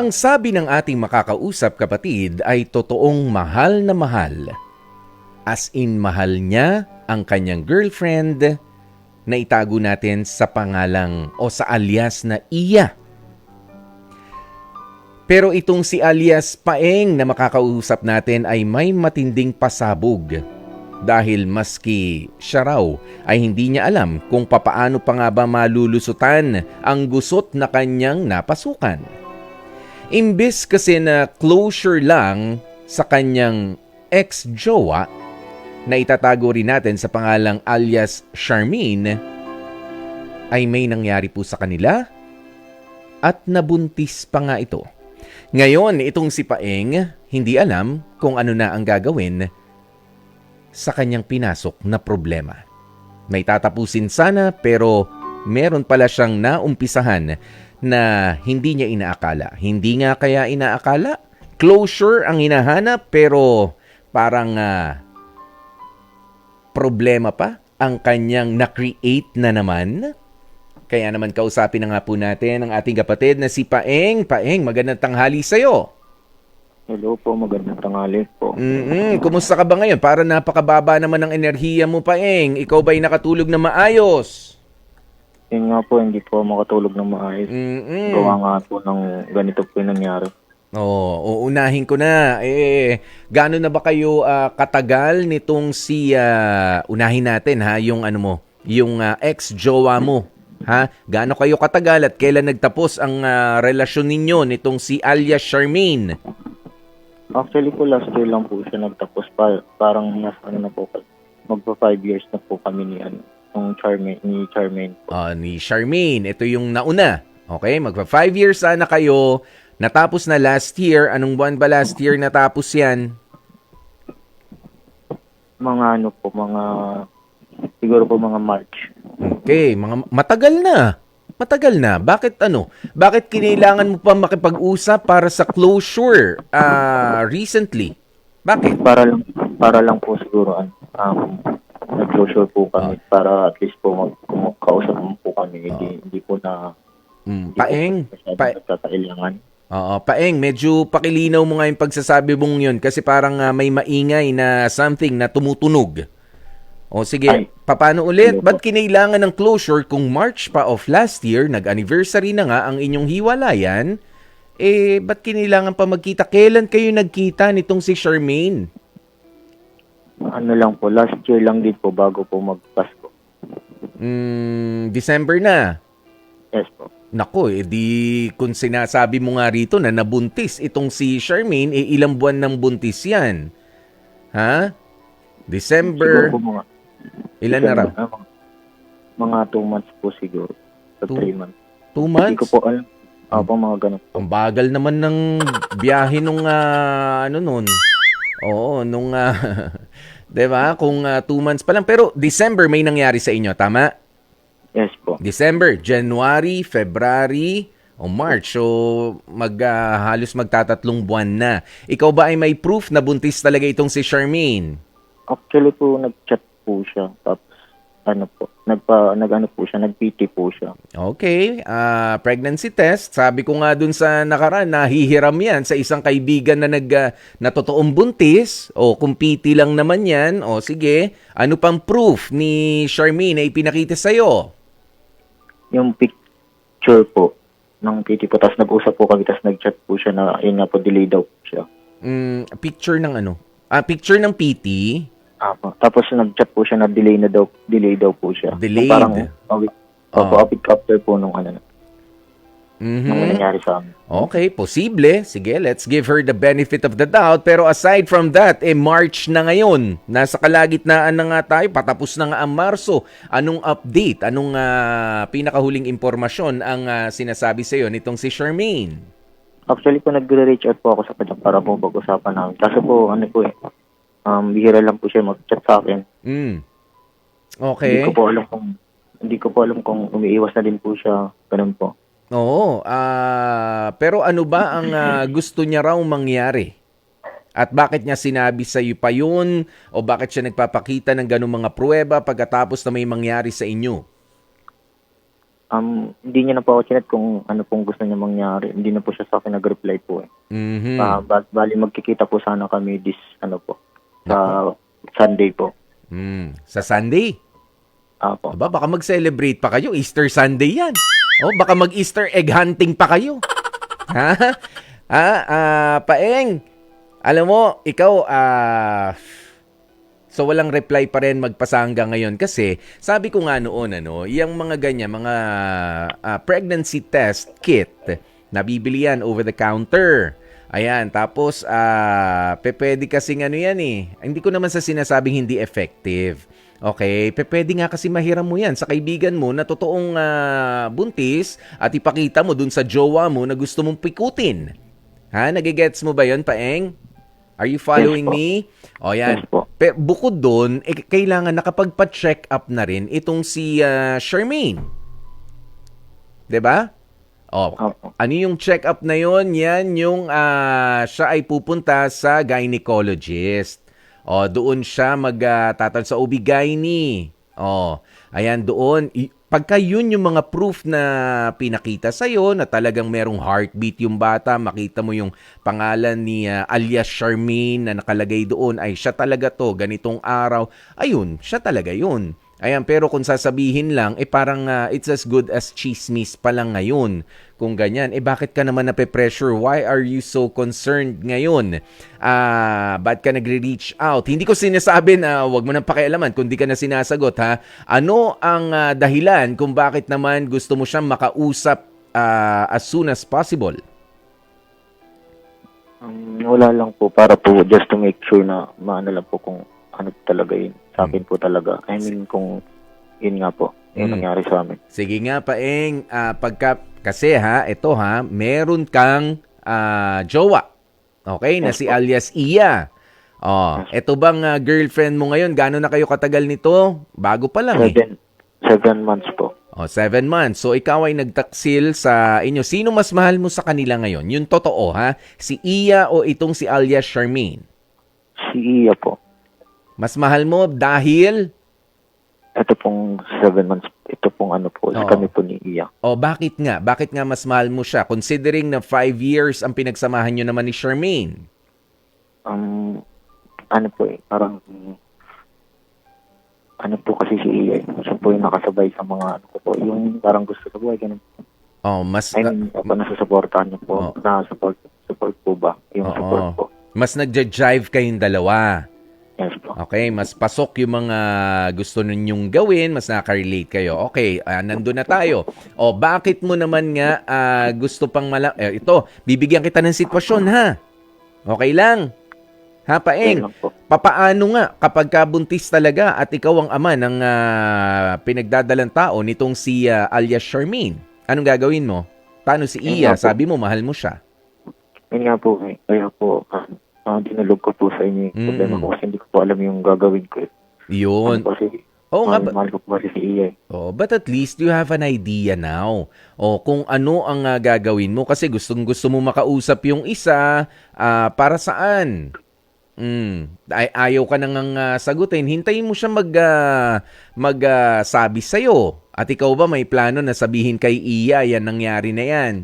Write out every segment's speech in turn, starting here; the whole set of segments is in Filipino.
Ang sabi ng ating makakausap kapatid ay totoong mahal na mahal. As in mahal niya ang kanyang girlfriend na itago natin sa pangalang o sa alias na Iya. Pero itong si alias Paeng na makakausap natin ay may matinding pasabog. Dahil maski siya raw ay hindi niya alam kung papaano pa nga ba malulusutan ang gusot na kanyang napasukan. Imbes kasi na closure lang sa kanyang ex-jowa na itatago rin natin sa pangalang alias Charmaine, ay may nangyari po sa kanila at nabuntis pa nga ito. Ngayon, itong si Paeng, hindi alam kung ano na ang gagawin sa kanyang pinasok na problema. May tatapusin sana pero meron pala siyang naumpisahan na hindi niya inaakala. Hindi nga kaya inaakala. Closure ang hinahanap pero parang ah, problema pa ang kanyang na-create na naman. Kaya naman kausapin na nga po natin ang ating kapatid na si Paeng. Paeng, magandang tanghali sa'yo. Hello po, magandang tanghali po. Mm-mm, kumusta ka ba ngayon? Para napakababa naman ng enerhiya mo, Paeng. Ikaw ba'y nakatulog na maayos? Yun nga po, hindi po makatulog ng maayos. Mm-mm. Gawa nga po ng ganito po yung nangyari. Oo, uunahin ko na. Eh, gaano na ba kayo ah, katagal nitong si ah, unahin natin ha, yung ano mo, yung ah, ex-jowa mo, ha? Gaano kayo katagal at kailan nagtapos ang ah, relasyon ninyo nitong si alias Charmaine? Actually po, last year lang po siya nagtapos. Pa, parang nasa ano na po, magpa five years na po kami ni, ano, ng Charmaine, ni Charmaine po. Ah, ni Charmaine, ito yung nauna. Okay, magpa five years sana kayo. Natapos na last year. Anong buwan ba last year natapos yan? Mga ano po, mga, siguro po mga March. Okay, mga matagal na. Matagal na. Bakit ano? Bakit kinailangan mo pa makipag-usap para sa closure ah recently? Bakit? Para lang, para lang po siguro, ano, um, nag-closure po kami para at least po mag, kum- kausap mo po kami. Hindi, hindi po na, Mm, hindi paeng. Pa- nagtatailangan. Oo, paeng, medyo pakilinaw mo nga yung pagsasabi mong yun kasi parang ah, may maingay na something na tumutunog. O sige, Ay. paano ulit? Ba't kinailangan ng closure kung March pa of last year, nag-anniversary na nga ang inyong hiwalayan, eh, ba't kinailangan pa magkita? Kailan kayo nagkita nitong si Charmaine? Ano lang po, last year lang din po bago po magpasko. Mm, December na. Yes po. Nako, eh di kung sinasabi mo nga rito na nabuntis itong si Charmaine, eh ilang buwan ng buntis yan? Ha? December, Siguro po mga, ilan na raw? Ah, mga, mga two months po siguro. Sa Two- three months. Two Hindi ko months? po alam. Opo, mga ganun. Ang bagal naman ng biyahe nung ah, ano nun. Oo, nung ah, 'di ba? Kung ah, two months pa lang pero December may nangyari sa inyo, tama? Yes po. December, January, February, o March. So, mag, ah, halos magtatatlong buwan na. Ikaw ba ay may proof na buntis talaga itong si Charmaine? Actually po, nag-chat po siya. Tapos, ano po, nagpa, nag-ano po siya, nag-PT po siya. Okay, ah, pregnancy test. Sabi ko nga dun sa nakaraan, nahihiram yan sa isang kaibigan na nag, ah, na totoong buntis. O kung PT lang naman yan, o sige, ano pang proof ni Charmaine na ipinakita sa'yo? Yung picture po ng PT po. Tapos nag-usap po kami, tapos nag-chat po siya na, yun nga po, delay daw po siya. Mm, picture ng ano? Ah, picture ng PT? Apo. Tapos nag-chat po siya na delay na daw, delay daw po siya. Delayed? Parang, a week, opo, Ah. a week after po nung ano, Mhm. nung nangyari sa amin. Okay, posible. Sige, let's give her the benefit of the doubt. Pero aside from that, eh March na ngayon. Nasa kalagitnaan na nga tayo. Patapos na nga ang Marso. Anong update? Anong ah, pinakahuling impormasyon ang ah, sinasabi sa iyo nitong si Charmaine? Actually po, nagre-reach out po ako sa kanya para po pag-usapan namin. Kaso po, ano po eh, um, bihira lang po siya mag-chat sa akin. Mm. Hindi Okay. ko po alam kung hindi ko po alam kung umiiwas na din po siya. Ganun po. Oo. ah, pero ano ba ang ah, gusto niya raw mangyari? At bakit niya sinabi sa iyo pa yun? O bakit siya nagpapakita ng ganung mga pruweba pagkatapos na may mangyari sa inyo? Um, hindi niya na po ako chinat kung ano pong gusto niya mangyari. Hindi na po siya sa akin nag-reply po eh. Mhm. Ah, ba- bali magkikita po sana kami this ano po sa Sunday po. Mm. Sa Sunday? Apo. Aba, baka mag-celebrate pa kayo. Easter Sunday yan. Oh, baka mag-Easter egg hunting pa kayo. ha? Ah, ah, paeng. Alam mo, ikaw, ah... so, walang reply pa rin magpasa hanggang ngayon. Kasi, sabi ko nga noon, ano, yung mga ganyan, mga ah, pregnancy test kit, nabibili yan over the counter. Ayan, tapos, pe- pwede kasing ano yan eh. Hindi ko naman sa sinasabing hindi effective. Okay, pwede nga kasi mahiram mo yan sa kaibigan mo na totoong ah, buntis at ipakita mo dun sa jowa mo na gusto mong pikutin. Ha? Nagigets mo ba yon Paeng? Are you following Yes me? O yan. Yes. Pe, bukod doon, eh, kailangan nakapagpa-check up na rin itong si ah, Charmaine. 'Di ba? Oh, Opo. ano yung check-up na yon? Yan yung ah, siya ay pupunta sa gynecologist. O, doon siya magtatal sa OB-GYN. O, ayan doon. Pagka yun yung mga proof na pinakita sa'yo na talagang merong heartbeat yung bata, makita mo yung pangalan ni ah, alias Charmaine na nakalagay doon, ay siya talaga to, ganitong araw. Ayun, siya talaga yun. Ayan, pero kung sasabihin lang, eh parang ah, it's as good as chismis pa lang ngayon. Kung ganyan, eh bakit ka naman nape-pressure? Why are you so concerned ngayon? Ah, ba't ka nagre-reach out? Hindi ko sinasabi na wag mo nang pakialaman kung di ka na sinasagot ha. Ano ang ah, dahilan kung bakit naman gusto mo siyang makausap ah, as soon as possible? Um, wala lang po para po just to make sure na maano lang po kung ano talaga yun. Sa akin po talaga. I mean kung yun nga po, yung Mm. nangyari sa amin. Sige nga, Paeng, ah, pagka, kasi ha, ito ha, meron kang ah, jowa. Okay, na Yes si po. alias Iya. Oh, ito bang ah, girlfriend mo ngayon? Gano'n na kayo katagal nito? Bago pa lang eh. Seven, seven months po. Oh, seven months. So, ikaw ay nagtaksil sa inyo. Sino mas mahal mo sa kanila ngayon? Yung totoo, ha? Si Iya o itong si alias Charmaine? Si Iya po. Mas mahal mo dahil... Ito pong seven months, ito pong ano po, Oo. kami po ni Iya. O, bakit nga? Bakit nga mas mahal mo siya? Considering na five years ang pinagsamahan nyo naman ni Charmaine. Um, ano po eh, parang ano po kasi si Iya, eh. siya po yung nakasabay sa mga ano ko po, yung parang gusto sa buhay, ganun. Oh, mas I mean, uh, nasusuportahan niyo po, Oo. na support, support po ba? Yung Oo. support po. mas nagja-jive kayong dalawa. Okay, mas pasok yung mga gusto ninyong gawin, mas nakaka-relate kayo. Okay, ah, nandun na tayo. O, bakit mo naman nga ah, gusto pang mala... Eh, ito, bibigyan kita ng sitwasyon, ha? Okay lang? Ha, Paeng? Papaano nga kapag kabuntis talaga at ikaw ang ama ng ah, pinagdadalang tao nitong si ah, alias Charmaine? Anong gagawin mo? Paano si Iya? Sabi mo, mahal mo siya. Yun nga po, eh. kaya po, uh, uh, dinulog ko po sa inyo yung Mm. problema ko kasi hindi ko po alam yung gagawin ko. eh. Yun. Ano kasi, Oo nga, mahal, ba- mahal ko po kasi si Iya. eh. Oh, but at least you have an idea now. O kung ano ang ah, gagawin mo kasi gustong gusto mo makausap yung isa ah, para saan? Mm, ay, ayaw ka nang ah, sagutin. Hintayin mo siya mag ah, mag ah, sabi sa At ikaw ba may plano na sabihin kay Iya yan nangyari na yan?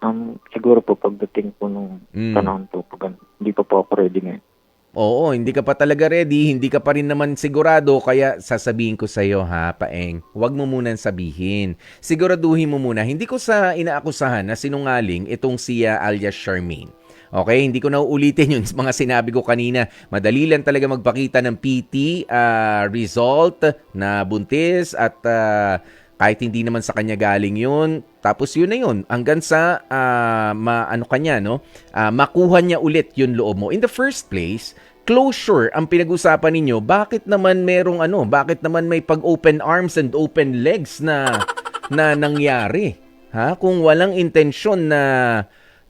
Um, siguro po pagdating po nung Mm. panahon po, pag, hindi pa po ako ready ngayon. Oo, hindi ka pa talaga ready, hindi ka pa rin naman sigurado, kaya sasabihin ko sa iyo ha, Paeng, huwag mo munang sabihin. Siguraduhin mo muna, hindi ko sa inaakusahan na sinungaling itong si ah, alias Charmaine. Okay, hindi ko na uulitin yung mga sinabi ko kanina. Madali lang talaga magpakita ng PT ah, result na buntis at ah, kahit hindi naman sa kanya galing yun, tapos yun na yun. Hanggang sa ah, ma, ano kanya, no? Ah, makuha niya ulit yung loob mo. In the first place, closure ang pinag-usapan ninyo. Bakit naman merong ano? Bakit naman may pag-open arms and open legs na na nangyari? Ha? Kung walang intensyon na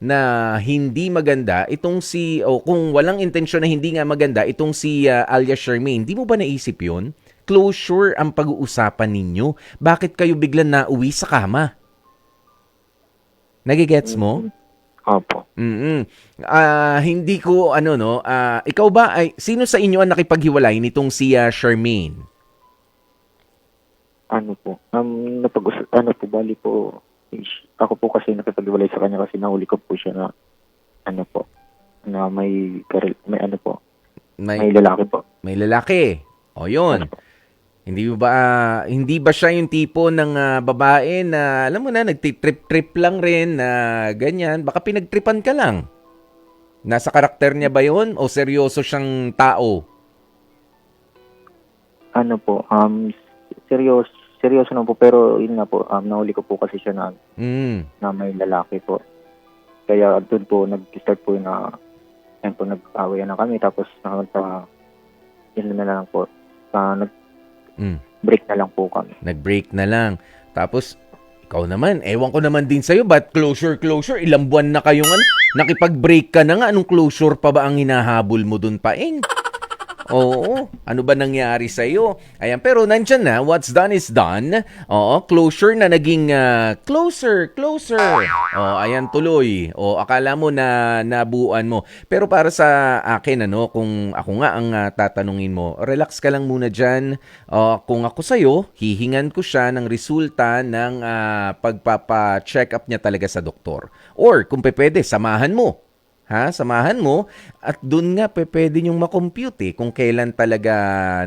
na hindi maganda itong si o kung walang intensyon na hindi nga maganda itong si ah, alias Charmaine, di mo ba naisip 'yon? Closure ang pag-uusapan ninyo. Bakit kayo biglang nauwi sa kama? Nagigets mo? Opo. Mm. Ah, hindi ko ano no, ah, ikaw ba ay sino sa inyo ang nakipaghiwalay nitong si ah, Charmaine? Ano po? Um, napag ano po, bali po, ako po kasi nakipag-iwalay sa kanya kasi nahuli ko po siya na, ano po, na may, may ano po, may May, lalaki po. may lalaki. O yun. Hindi ba hindi ba siya yung tipo ng ah, babae na alam mo na nagti-trip-trip lang rin na ganyan, baka pinagtripan ka lang. Nasa karakter niya ba 'yon o seryoso siyang tao? Ano po, um, seryoso, seryoso na po, pero yun nga po, um, nahuli ko po kasi siya na, Mm. na may lalaki po. Kaya doon po, nag-start po na, yan po, nag-away na kami, tapos nakanta, yun na lang po, uh, Mm. nag-break na lang po kami. Nag-break na lang. Tapos ikaw naman, ewan ko naman din sa'yo, but closure, closure, ilang buwan na kayong ano, nakipag-break ka na nga, anong closure pa ba ang hinahabol mo dun pa, Eng? Oo, ano ba nangyari sa iyo? Ayan, pero nandyan na, what's done is done. Oo, closure na naging ah, closer, closer. Oh, ayan tuloy. O akala mo na nabuuan mo. Pero para sa akin ano, kung ako nga ang ah, tatanungin mo, relax ka lang muna diyan. kung ako sa iyo, hihingan ko siya ng resulta ng ah, pagpapa-check up niya talaga sa doktor. Or kung pwede, samahan mo Ha? Samahan mo at doon nga pe, pwede niyong makompute eh, kung kailan talaga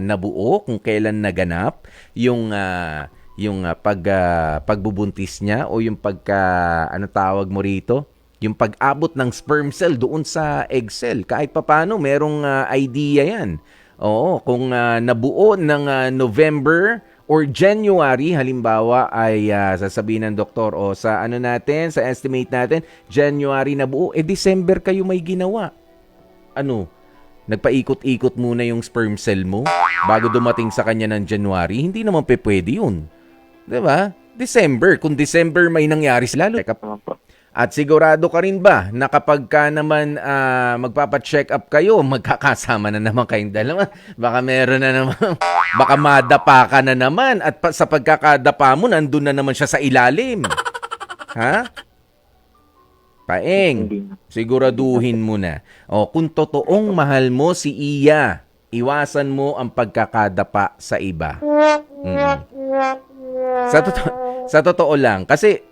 nabuo, kung kailan naganap yung ah, yung ah, pag ah, pagbubuntis niya o yung pagka ano tawag mo rito, yung pag-abot ng sperm cell doon sa egg cell. Kahit papano merong ah, idea 'yan. Oo, kung ah, nabuo ng ah, November or January halimbawa ay ah, sasabihin ng doktor o sa ano natin sa estimate natin January na buo eh December kayo may ginawa. Ano? Nagpaikot-ikot muna yung sperm cell mo bago dumating sa kanya ng January? Hindi naman pe pwede yun. 'di ba? December. Kung December may nangyari lalo po. At sigurado ka rin ba na kapag ka naman ah, magpapa-check up kayo, magkakasama na naman kayong dalawa? Baka meron na naman, baka madapa ka na naman at pa, sa pagkakadapa mo, nandun na naman siya sa ilalim. Ha? Paeng, siguraduhin mo na. O, kung totoong mahal mo si Iya, iwasan mo ang pagkakadapa sa iba. Mm. Sa totoo, sa totoo lang kasi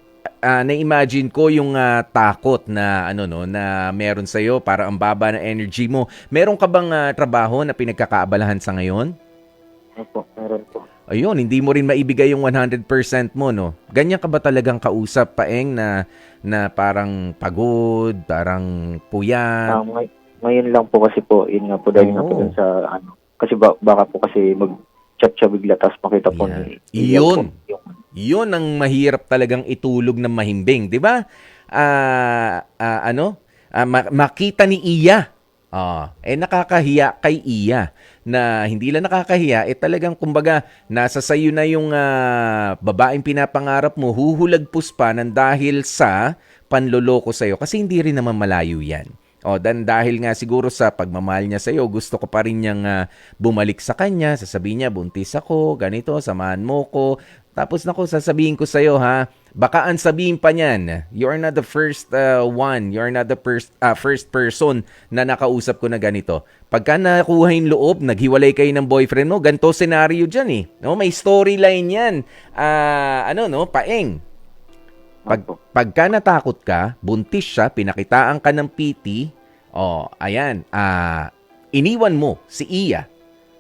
ah, na-imagine ko yung ah, takot na ano no na meron sa para ang baba ng energy mo. Meron ka bang ah, trabaho na pinagkakaabalahan sa ngayon? Ano po, meron po. Ayun, hindi mo rin maibigay yung 100% mo, no? Ganyan ka ba talagang kausap, Paeng, na, na parang pagod, parang puyat? Um, ngay- ngayon lang po kasi po, yun nga po, dahil nga po dun sa, ano, kasi ba, baka po kasi mag-chat siya bigla, tapos makita po ni Yun. po Yun ang mahirap talagang itulog ng mahimbing, di ba? Ah, ah, ano? Ma- makita ni Iya. Ah, eh nakakahiya kay Iya na hindi lang nakakahiya, eh talagang kumbaga nasa sayo na yung ah, babaeng pinapangarap mo, huhulagpos pa ng dahil sa panloloko sa'yo kasi hindi rin naman malayo yan. O, dan dahil nga siguro sa pagmamahal niya sa'yo, gusto ko pa rin niyang ah, bumalik sa kanya, sasabihin niya, buntis ako, ganito, samahan mo ko. Tapos nako, sasabihin ko sa'yo ha, baka ang sabihin pa niyan, you're not the first uh, one, you're not the first, uh, first person na nakausap ko na ganito. Pagka nakuha yung loob, naghiwalay kayo ng boyfriend mo, ganito scenario dyan eh. No, may storyline yan. Ah, ano no, paeng. Pag, pagka natakot ka, buntis siya, pinakitaan ka ng PT, oh, ayan, ah, iniwan mo si Iya.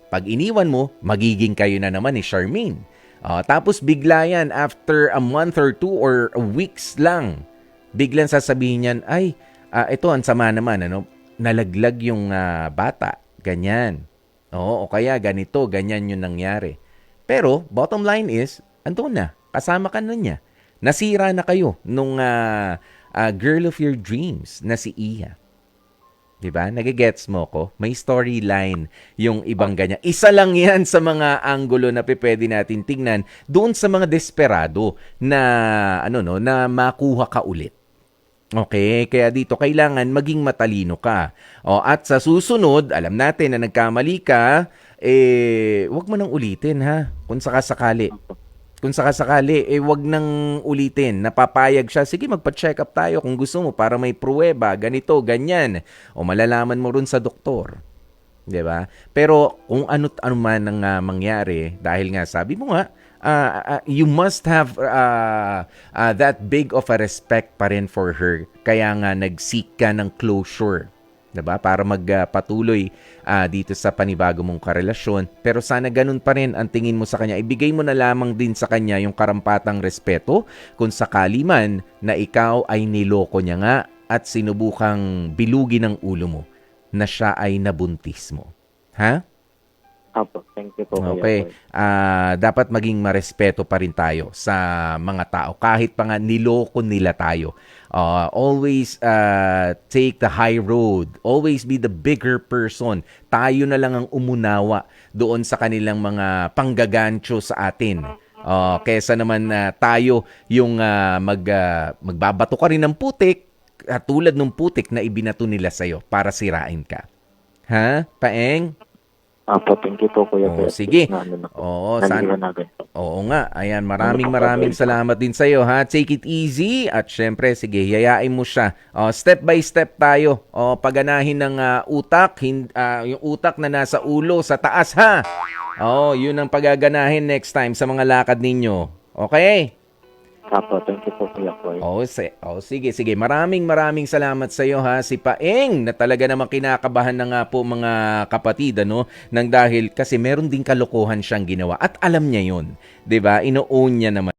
Pag iniwan mo, magiging kayo na naman ni Charmaine. Ah, tapos bigla yan, after a month or two or weeks lang, biglang sasabihin niyan, ay, ah, ito ang sama naman, ano, nalaglag yung ah, bata, ganyan. Oo, o kaya ganito, ganyan yung nangyari. Pero, bottom line is, andun na, kasama ka na niya. Nasira na kayo nung ah, ah, girl of your dreams na si Iya. 'Di ba? Nagigets mo ko? May storyline yung ibang ganyan. Isa lang 'yan sa mga anggulo na pwede natin tingnan doon sa mga desperado na ano no, na makuha ka ulit. Okay, kaya dito kailangan maging matalino ka. O at sa susunod, alam natin na nagkamali ka, eh wag mo nang ulitin ha. Kung sakasakali kung sakasakali, eh wag nang ulitin. Napapayag siya, sige magpa-check up tayo kung gusto mo para may pruweba, ganito, ganyan. O malalaman mo rin sa doktor. 'Di ba? Pero kung ano ano man ang ah, mangyari dahil nga sabi mo nga ah, ah, you must have ah, ah, that big of a respect pa rin for her. Kaya nga nag-seek ka ng closure. 'Di ba? Para magpatuloy ah, dito sa panibago mong karelasyon. Pero sana ganun pa rin ang tingin mo sa kanya. Ibigay mo na lamang din sa kanya yung karampatang respeto kung sakali man na ikaw ay niloko niya nga at sinubukang bilugin ng ulo mo na siya ay nabuntis mo. Ha? Apo, thank you po. Okay. Ah, dapat maging marespeto pa rin tayo sa mga tao kahit pa nga niloko nila tayo. Ah, always ah, take the high road. Always be the bigger person. Tayo na lang ang umunawa doon sa kanilang mga panggagancho sa atin. Ah, kesa naman na tayo yung ah, mag ah, magbabato ka rin ng putik at tulad ng putik na ibinato nila sa'yo para sirain ka. Ha? Paeng? Apo, thank you po, Kuya Oh, sige. Na, ano na po. Oo, po. Oo nga. Ayan, maraming maraming salamat din sa iyo ha. Take it easy at syempre sige, yayain mo siya. Oh, step by step tayo. Oh, paganahin ng ah, utak, hin- ah, yung utak na nasa ulo sa taas ha. Oh, yun ang pagaganahin next time sa mga lakad ninyo. Okay? Apo, thank you po, Kuya Boy. Oh, si- oh, sige, sige. Maraming maraming salamat sa iyo ha, si Paeng, na talaga namang kinakabahan na nga po mga kapatid, ano, nang dahil kasi meron din kalokohan siyang ginawa at alam niya yun. 'Di ba? Ino-own niya naman